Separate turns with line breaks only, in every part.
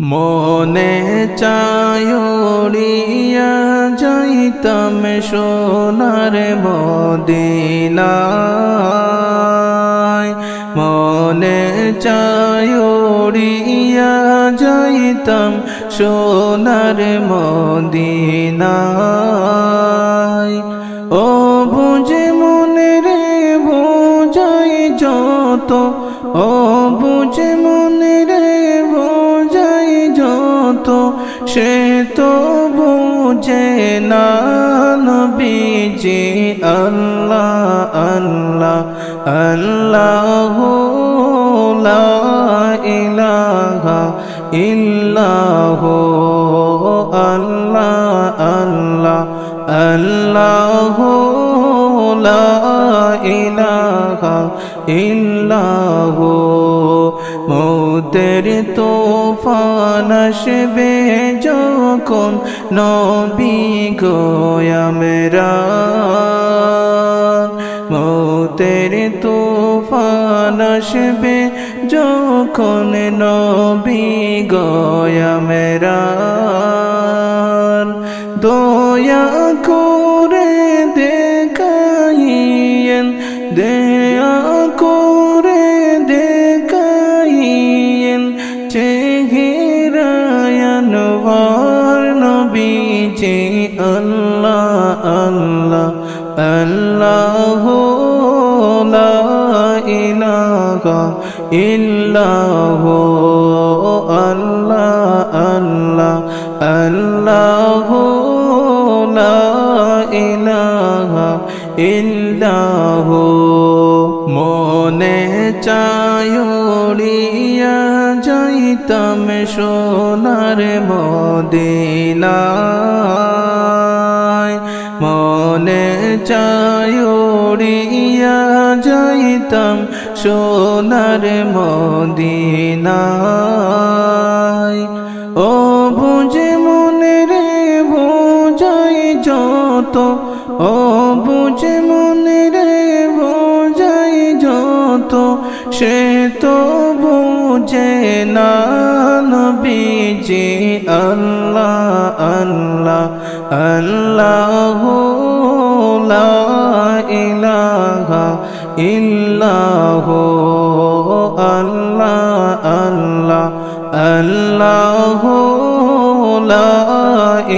মনে চায়ুরিয়া যাইতাম সোনার মদিনায়। মনে চায়ুরিয়া যাইতাম সোনার মদিনায়। ও বুঝে মনে রে বোঝাই যত, ও বুঝে মনে রে বোঝাই যত সে তো বুঝে না নবীজি আল্লাহ আল্লাহ আল্লাহ লা ইল্লাহ, আল্লাহ আল্লাহ আল্লাহ লা ইলাহা ইল্লাহ। মৌতের তোফান আসবে যখন নবী গোয়ামেরা মৌতের তোফান আসবে যখন নবী গোয়ামেরা দয়া আল্লাহ ইলাহা ইল্লাহ, আল্লাহ আল্লাহ আল্লাহ ইলাহা ইল্লাহ। মনে চায়ুরিয়া যাইতাম সোনার মদিনায়। মনে চায়ুরিয়া যাইতাম সোনার মদিনায়। ও বুঝে মনে রে বোঝাই যত। ও বুঝে মনে রে বোঝাই যত। সে তো বুঝে না নবীজি, আল্লাহ আল্লাহ। আল্লাহ ইলাহা ইল্লাহ, আল্লাহ আল্লাহ আল্লাহ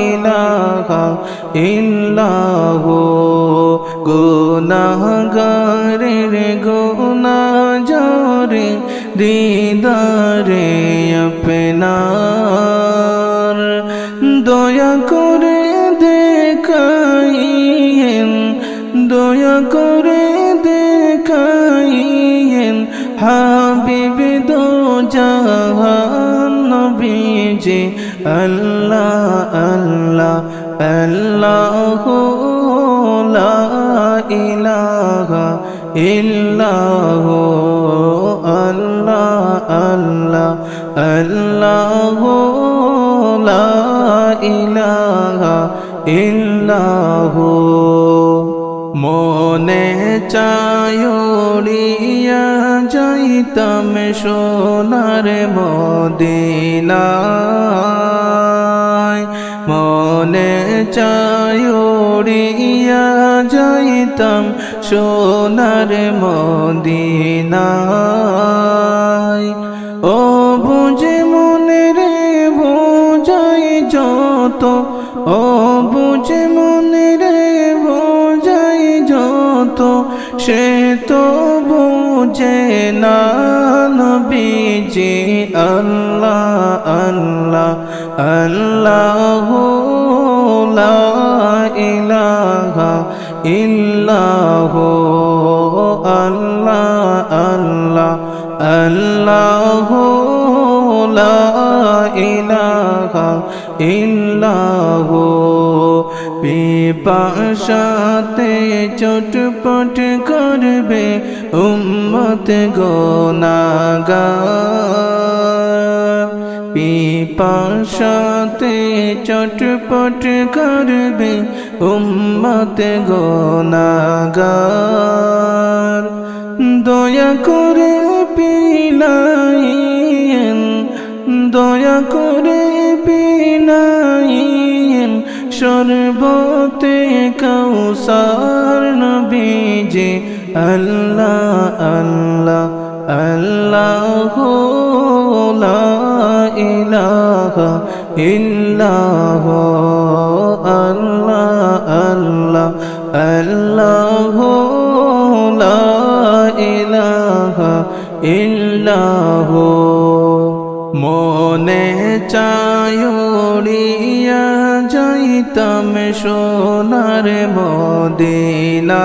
ইলাহা ইল্লাহ। গুনাহগারের গুনা জরে দিদারে আপনার, দয়া করে দেখাইয়েন দয়া করে দেখাইয়েন হাবিব দো জাহান নবীজি আল্লাহ আল্লাহ আল্লাহ লা ইলাহা ইল্লাহ, আল্লাহ আল্লাহ আল্লাহ লা ইলাহা ইল্লাহ। মনে চায়ুরিয়া যাইতাম সোনার মদিনায়। মনে চায়ুরিয়া যাইতাম সোনার মদিনায়। ও বুঝে মনে রে বোঝাই যত, সে তো বুঝে না নবীজি আল্লাহ আল্লাহ আল্লাহ লা ইলাহা ইল্লাহ, আল্লাহ আল্লাহ আল্লাহ লা ইলাহা চটপট করবে উম্মত গোনাগা পিপাসাতে চটপট করবে উম্মত গোনাগার দয়া করে পিলাইয়েন সর্বতে কৌসার নবীজি, আল্লাহ আল্লাহ আল্লাহ ইলাহা ইল্লাহ, আল্লাহ আল্লাহ আল্লাহ ইলাহা ইল্লাহ। মনে চায়ুরিয়া যাইতাম সোনার মদিনায়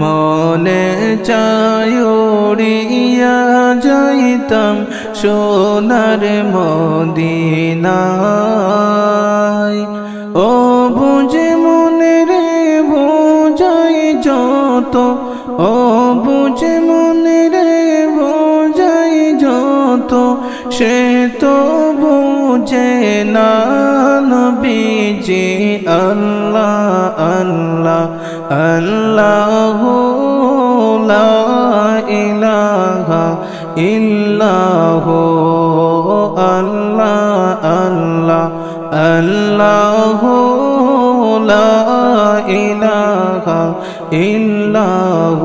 মনে চায়ুরিয়া যাইতাম সোনার মদিনায়। ও বুঝে মনে রে, বোঝাই যত। ও বুঝে মনে রে, বোঝাই যত। সে তো বুঝে না নবীজি আল্লাহ আল্লাহ আল্লাহ ইলাহা ইল্লাহ আল্লাহ আল্লাহ আল্লাহ ইলাহা ইল্লাহ।